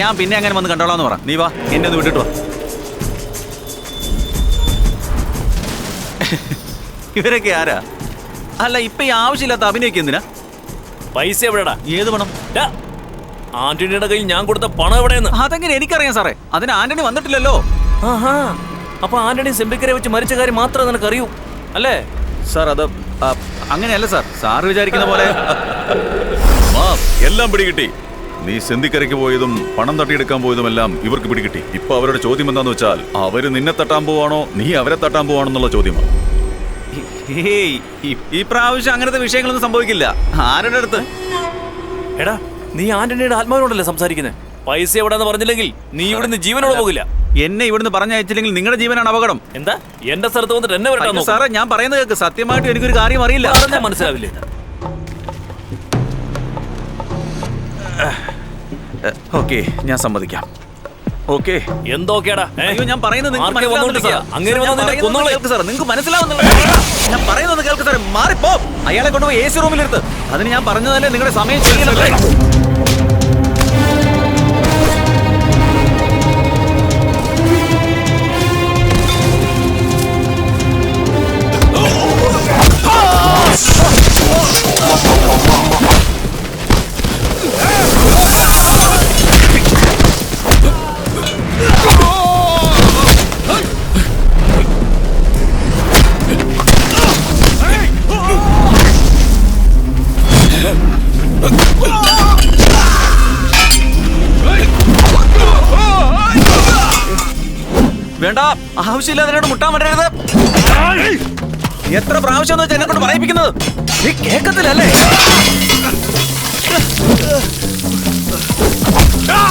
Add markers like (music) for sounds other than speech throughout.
ഞാൻ പിന്നെ അങ്ങനെ വന്ന് കണ്ടോളാന്ന് പറ. നീ വാ എന്നെ ഒന്ന് വിട്ടിട്ട് വാ. ഇവരൊക്കെ ആരാ? അല്ല ഇപ്പൊ ഈ ആവശ്യമില്ലാത്ത അഭിനയിക്ക് എന്തിനാ? പൈസ എവിടെടാ ഏത് പണം? ആന്റണിയുടെ കയ്യിൽ ഞാൻ കൊടുത്ത പണം എവിടെയെന്ന്? അതെങ്ങനെ എനിക്കറിയാം സാറേ. അതിന് ആന്റണി വന്നിട്ടില്ലല്ലോ. ആഹാ അപ്പൊ ആന്റണി സെമ്പിക്കരെ വെച്ച് മരിച്ച കാര്യം മാത്രമേ നിനക്ക് അറിയൂ അല്ലേ? സാർ അത് അങ്ങനെയല്ല സാർ. സാർ വിചാരിക്കുന്ന പോലെ. (laughs) എല്ലാം പിടികിട്ടി. നീ സെന്തിക്കരയ്ക്ക് പോയതും പണം തട്ടിയെടുക്കാൻ പോയതും എല്ലാം ഇവർക്ക് പിടികിട്ടി. ഇപ്പൊ അവരുടെ ചോദ്യം എന്താന്ന് വെച്ചാൽ അവർ നിന്നെ തട്ടാൻ പോവാണോ നീ അവരെ തട്ടാൻ പോവാണോ എന്നുള്ള ചോദ്യമാണ് ഈ- പ്രാവശ്യം അങ്ങനത്തെ വിഷയങ്ങളൊന്നും സംഭവിക്കില്ല. ആരുടെ അടുത്ത്? എടാ നീ ആന്റണിയുടെ ആത്മാവിനോടല്ലേ സംസാരിക്കുന്നത് പൈസ എവിടെന്ന് പറഞ്ഞില്ലെങ്കിൽ നീ ഇവിടുന്ന് ജീവനോട് പോകില്ല. എന്നെ ഇവിടുന്ന് പറഞ്ഞയച്ചില്ലെങ്കിൽ നിങ്ങളുടെ ജീവനാണ് അപകടം. എന്താ? എന്റെ സ്ഥലത്ത് വന്നിട്ട് എന്നെ സാറേ ഞാൻ പറയുന്നത് കേൾക്ക് സത്യമായിട്ട് എനിക്കൊരു കാര്യം അറിയില്ല. പറഞ്ഞാ മനസ്സിലാവില്ലേ? ഓക്കെ ഞാൻ സമ്മതിക്കാം ഓക്കെ എന്തൊക്കെയാടാ? അയ്യോ ഞാൻ പറയുന്നത് നിങ്ങൾക്ക് മനസ്സിലാവുന്നില്ല? സാർ. ഞാൻ പറയുന്നത് കേൾക്ക് സാർ നിങ്ങൾക്ക് മനസ്സിലാവുന്നില്ല ഞാൻ പറയുന്നത് കേൾക്ക് സാറേ മാറിപ്പോ അയാളെ കൊണ്ടുപോയി എ സി റൂമിലെടുത്ത് അതിന് ഞാൻ പറഞ്ഞതല്ലേ നിങ്ങളുടെ സമയം ശരിയല്ലേ വേണ്ട ആവശ്യമില്ല അതിനോട് മുട്ടാൻ പറ്റരുത് എത്ര പ്രാവശ്യം വെച്ചാൽ എന്നെ കൊണ്ട് പറയിപ്പിക്കുന്നത് നീ കേക്കത്തില്ലല്ലേ എടാ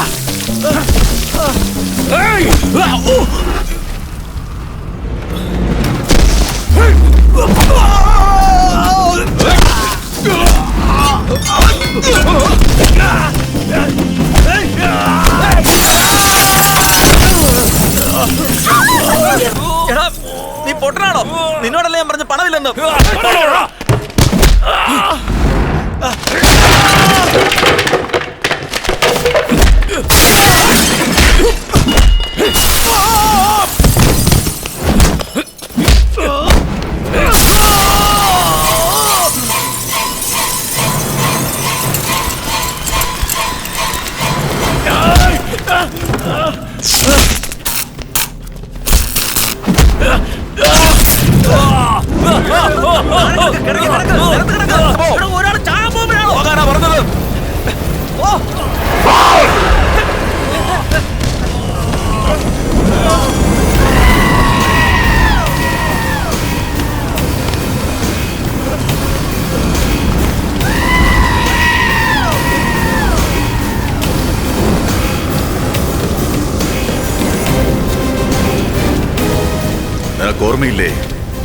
നിനക്ക് ഓർമ്മയില്ലേ?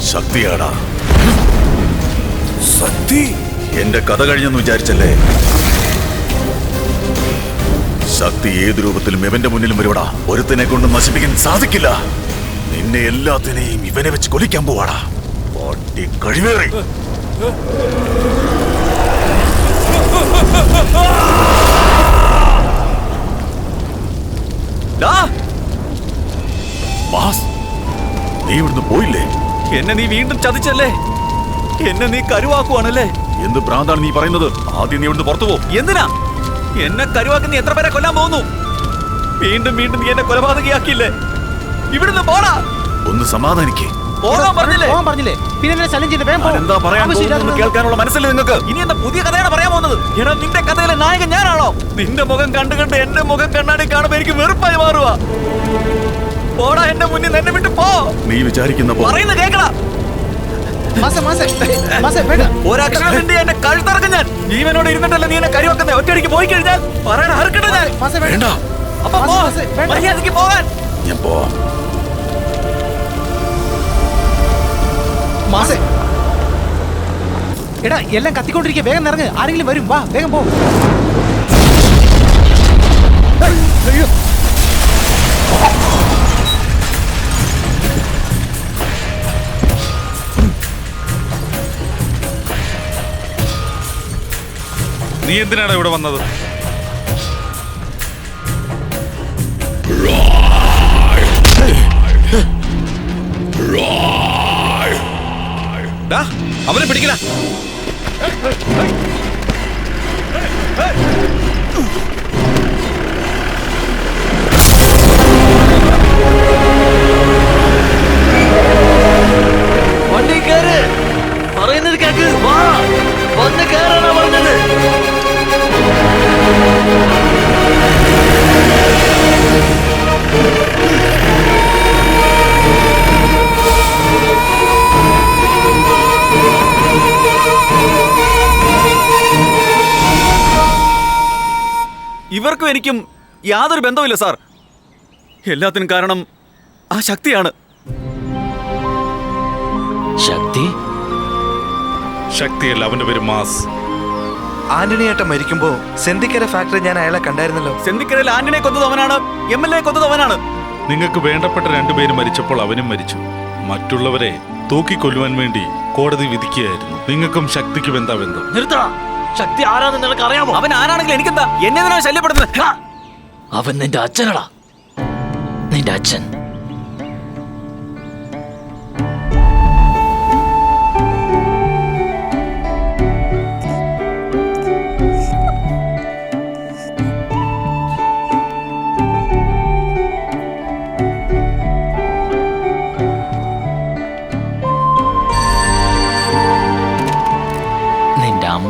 ശക്തിയാടാ ശക്തി എന്റെ കഥ കഴിഞ്ഞെന്ന് വിചാരിച്ചല്ലേ? ശക്തി ഏത് രൂപത്തിലും ഇവന്റെ മുന്നിലും വരുവടാ. ഒരുത്തിനെ കൊണ്ട് നശിപ്പിക്കാൻ സാധിക്കില്ല. നിന്നെ എല്ലാത്തിനെയും ഇവനെ വെച്ച് കൊലിക്കാൻ പോവാടാ. പാട്ടി കഴിവേറി. ബാസ് നീ ഇവിടുന്ന് പോയില്ലേ? എന്നെ നീ വീണ്ടും ചതിച്ചല്ലേ? എന്നെ നീ കരുവാക്കുവാണല്ലേ? എന്ത് ഭ്രാന്താണ് നീ പറയുന്നത്? ആദ്യം നീ ഇവിടുന്ന് പുറത്തു പോ. എന്തിനാ? എന്നെ കരുവാക്കി നീ എത്ര പേരെ കൊല്ലാൻ പോകുന്നു വീണ്ടും വീണ്ടും നീ എന്നെ കൊലപാതകയാക്കിയില്ലേ? ഇവിടുന്ന് പോടാ. ഒന്ന് സമാധാനിക്കേ. പോകാൻ പറഞ്ഞില്ലേ? പോകാൻ പറഞ്ഞില്ലേ? പിന്നെ ശല്യം ചെയ്ത് വേഗം. എന്താ പറയാൻ പോകുന്നത്? കേൾക്കാനുള്ള മനസ്സില്ല നിങ്ങൾക്ക്? ഇനി എന്താ പുതിയ കഥയാണ് പറയാൻ പോകുന്നത്? എടാ നിന്റെ കഥയിലെ നായകൻ ഞാനാണോ? നിന്റെ മുഖം കണ്ടു കണ്ട് എന്റെ മുഖം കണ്ണാടി കാണുമ്പോ എനിക്ക് വെറുപ്പായി മാറുക പോടാ എന്റെ മുന്നിൽ നിന്ന് എന്നെ വിട്ട് പോ. നീ വിചാരിക്കുന്ന പറയുന്ന കേക്കടാ. മാസേ മാസേ മാസേ വേണ്ട. ഒരക്ഷരം നിന്റെ എന്റെ കഴുത്തറക്കും ഞാൻ. ജീവനോട് ഇരുന്നിട്ടല്ല നീ എന്നെ കരുവെക്കുന്ന? ഒറ്റയടിക്ക് പോയി കഴിഞ്ഞാൽ പറയണ ഹർക്കട്ടെ ഞാൻ. മാസേ വേണ്ട. വേണ്ട. അപ്പൊ പോ. മാസേ, വേണ്ട. മര്യാദയ്ക്ക് പോകാൻ. ഞാൻ പോവാം. മാസേ. എടാ എല്ലാം കത്തിക്കൊണ്ടിരിക്കുക വേഗം ഇറങ്ങ് ആരെങ്കിലും വരും. വാ വേഗം പോ. അയ്യോ. നീ എന്തിനാണ് ഇവിടെ വന്നത്? അവനെ പിടിക്കല വണ്ടി കേറ് പറയുന്നത് കേക്ക്. വാ. വന്ന് കേറാണ് പറഞ്ഞത് ഇവർക്കും എനിക്കും യാതൊരു ബന്ധവുമില്ല സാർ. എല്ലാത്തിനും കാരണം ആ ശക്തിയാണ്. ശക്തി? ശക്തിയല്ല അവന്റെ പേര് മാസ്. ആന്റണിയേട്ട മരിക്കുമ്പോ സെന്തിക്കര ഫാക്ടറി ഞാൻ അയാളെ കണ്ടായിരുന്നല്ലോ. സെന്തിക്കരയിൽ ആന്റണിയെ കൊന്നത് അവനാണ് എം എൽ എ കൊന്നത് അവനാണ്. നിങ്ങൾക്ക് വേണ്ടപ്പെട്ട രണ്ടുപേര് മരിച്ചപ്പോൾ അവനും മരിച്ചു. മറ്റുള്ളവരെ തൂക്കിക്കൊല്ലുവാൻ വേണ്ടി കോടതി വിധിക്കുകയായിരുന്നു. നിങ്ങൾക്കും ശക്തിക്കും എന്താ ബന്ധം? നിർത്തടാ ശക്തി ആരാന്ന് നിനക്ക് അറിയാമോ? അവൻ ആരാണെങ്കിലും എനിക്കെന്താ? എന്നെ എന്തിനാ ശല്യപ്പെടുന്നത് അവൻ നിന്റെ അച്ഛനടാ. നിന്റെ അച്ഛൻ.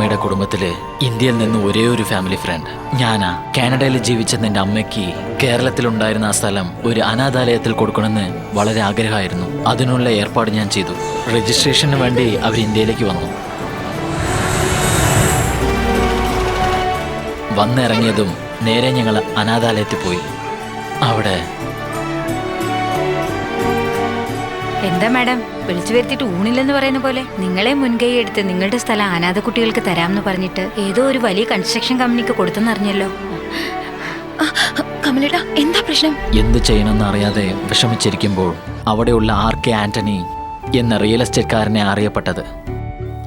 അമ്മയുടെ കുടുംബത്തിൽ ഇന്ത്യയിൽ നിന്ന് ഒരേ ഒരു ഫാമിലി ഫ്രണ്ട് ഞാനാ. കാനഡയിൽ ജീവിച്ച നിന്റെ അമ്മയ്ക്ക് കേരളത്തിലുണ്ടായിരുന്ന ആ സ്ഥലം ഒരു അനാഥാലയത്തിൽ കൊടുക്കണമെന്ന് വളരെ ആഗ്രഹമായിരുന്നു. അതിനുള്ള ഏർപ്പാട് ഞാൻ ചെയ്തു. രജിസ്ട്രേഷന് വേണ്ടി അവർ ഇന്ത്യയിലേക്ക് വന്നു. വന്നിറങ്ങിയതും നേരെ ഞങ്ങൾ അനാഥാലയത്തിൽ പോയി. അവിടെ എന്താ മാഡം? വിളിച്ചു വരുത്തിയിട്ട് ഊണില്ലെന്ന് പറയുന്ന പോലെ നിങ്ങളെ മുൻകൈ എടുത്ത് നിങ്ങളുടെ സ്ഥലം അനാഥ കുട്ടികൾക്ക് തരാമെന്ന് പറഞ്ഞിട്ട് ഏതോ ഒരു വലിയ കൺസ്ട്രക്ഷൻ കമ്പനിക്ക് കൊടുത്തെന്നറിഞ്ഞല്ലോ. കമലേട്ടാ എന്താ പ്രശ്നം? എന്ത് ചെയ്യണമെന്ന് അറിയാതെ വിഷമിച്ചിരിക്കുമ്പോൾ അവിടെയുള്ള ആർ കെ ആന്റണി എന്ന റിയൽ എസ്റ്റേറ്റ്കാരനെ അറിയപ്പെട്ടത്.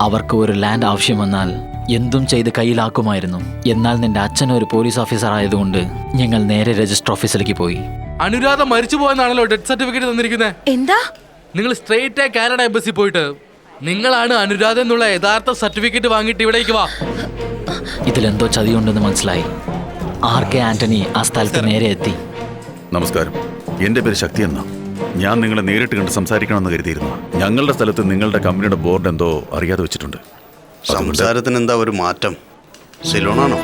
അവർക്ക് ഒരു ലാൻഡ് ആവശ്യം വന്നാൽ എന്തും ചെയ്ത് കയ്യിലാക്കുമായിരുന്നു. എന്നാൽ നിന്റെ അച്ഛൻ ഒരു പോലീസ് ഓഫീസർ ആയതുകൊണ്ട് ഞങ്ങൾ നേരെ രജിസ്റ്റർ ഓഫീസിലേക്ക് പോയി. അനുരാധ മരിച്ചു പോയെന്നാണല്ലോ ഡെത്ത് സർട്ടിഫിക്കറ്റ് തന്നിരിക്കുന്നത് എന്താ? നിങ്ങൾ സ്ട്രെയിറ്റ് കാനഡ എംബസി പോയിട്ട് നിങ്ങളാണ് അനുരാധ എന്നുള്ള യഥാർത്ഥ സർട്ടിഫിക്കറ്റ് വാങ്ങിയിട്ട് ഇവിടേക്ക് വാ. ഇതിലെന്തോ ചതിയുണ്ടെന്ന് മനസ്സിലായി. ആർ കെ ആന്റണി ആ സ്ഥലത്ത് നേരെ എത്തി. നമസ്കാരം. എന്റെ പേര് ശക്തി എന്നാ. ഞാൻ നിങ്ങളെ നേരിട്ട് കണ്ട് സംസാരിക്കണമെന്ന് കരുതിയിരുന്നു. ഞങ്ങളുടെ സ്ഥലത്ത് നിങ്ങളുടെ കമ്പനിയുടെ ബോർഡ് എന്തോ അറിയാതെ വെച്ചിട്ടുണ്ട്. സംസാരത്തിന് എന്താ ഒരു മാറ്റം? സിലോണാണോ?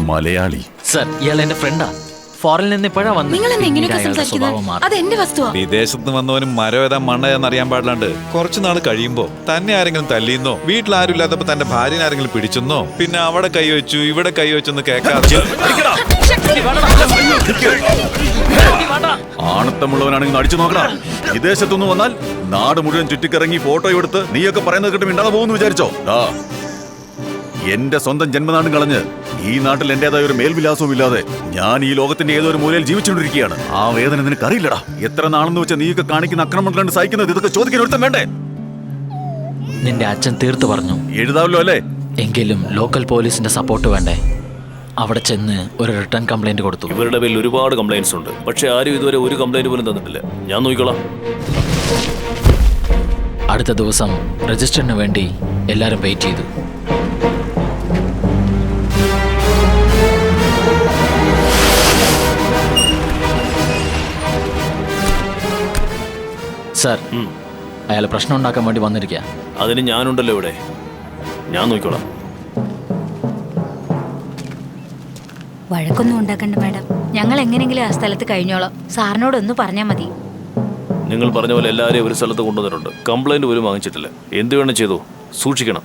മലയാളി. സർ ഇയാൾ എന്റെ ഫ്രണ്ടാ ഫോറിൽ നിന്ന് ഇപ്പോഴാ വന്നു നിങ്ങൾ എന്താ ഇങ്ങനെയൊക്കെ അയാളുടെ സ്വഭാവം സംസാരിക്കുന്നത്? മാറി അത് എന്റെ വസ്തുവാ. വിദേശത്ത് വന്നവനും മരം ഏതാ മണ്ണ എന്ന് അറിയാൻ പാടില്ലാണ്ട് കുറച്ചു നാൾ കഴിയുമ്പോ തന്നെ ആരെങ്കിലും തല്ലിയെന്നോ വീട്ടിൽ ആരും ഇല്ലാത്തപ്പോ തന്റെ ഭാര്യനെ ആരെങ്കിലും പിടിച്ചെന്നോ പിന്നെ അവിടെ കൈവച്ചു ഇവിടെ കൈവച്ചെന്ന് കേൾക്കാതെ ആണത്തമുള്ളവനാണെങ്കിൽ അടിച്ചു നോക്കണം വിദേശത്തുനിന്ന് വന്നാൽ നാട് മുഴുവൻ ചുറ്റിക്കിറങ്ങി ഫോട്ടോ എടുത്ത് നീയൊക്കെ പറയുന്നത് കിട്ടും മിണ്ടാതെ പോകുന്നു വിചാരിച്ചോ? ദാ, എന്റെ സ്വന്തം ജന്മനാടും കളഞ്ഞ് ഈ നാട്ടിൽ എന്റേതായ ഒരു മേൽവിലാസവും ഇല്ലാതെ ഞാൻ ഈ ലോകത്തിന്റെ ഏതോ ഒരു മൂലയിൽ ജീവിച്ചുകൊണ്ടിരിക്കുകയാണ്. ആ വേദന നിനക്ക് അറിയില്ലടാ എത്ര നാളെന്ന് വെച്ചാൽ നീയൊക്കെ കാണിക്കുന്ന അക്രമം കണ്ട് സഹിക്കുന്നത് ഇതൊക്കെ ചോദിക്കാൻ ഒരുത്തം വേണ്ടേ? നിന്റെ അച്ഛൻ തീർത്തു പറഞ്ഞു. എഴുതാവല്ലോ അല്ലേ? എങ്കിലും ലോക്കൽ പോലീസിന്റെ സപ്പോർട്ട് വേണ്ടേ? അവിടെ ചെന്ന് ഒരു റിട്ടേൺ കംപ്ലൈന്റ് കൊടുത്തു. ഇവരുടെ പേരിൽ ഒരുപാട് കംപ്ലൈൻസ് ഉണ്ട്. പക്ഷെ ആരും ഇതുവരെ ഒരു കംപ്ലൈന്റ് പോലും തന്നിട്ടില്ല. ഞാൻ നോക്കിക്കോളാം. അടുത്ത ദിവസം രജിസ്റ്ററിന് വേണ്ടി എല്ലാവരും വെയിറ്റ് ചെയ്തു. സർ അയാൾ പ്രശ്നം ഉണ്ടാക്കാൻ വേണ്ടി വന്നിരിക്കുക അതിന് ഞാനുണ്ടല്ലോ ഇവിടെ. ഞാൻ നോക്കിക്കോളാം. വഴക്കൊന്നും ഉണ്ടാക്കണ്ട മാഡം. ഞങ്ങൾ എങ്ങനെയെങ്കിലും ആ സ്ഥലത്ത് കഴിഞ്ഞോളാം. സാറിനോട് ഒന്ന് പറഞ്ഞാൽ മതി. നിങ്ങൾ പറഞ്ഞ പോലെ എല്ലാവരെയും ഒരു സ്ഥലത്ത് കൊണ്ടുവന്നിട്ടുണ്ട്. കംപ്ലൈന്റ് പോലും വാങ്ങിച്ചിട്ടില്ല. എന്ത് വേണം ചെയ്തു? സൂക്ഷിക്കണം.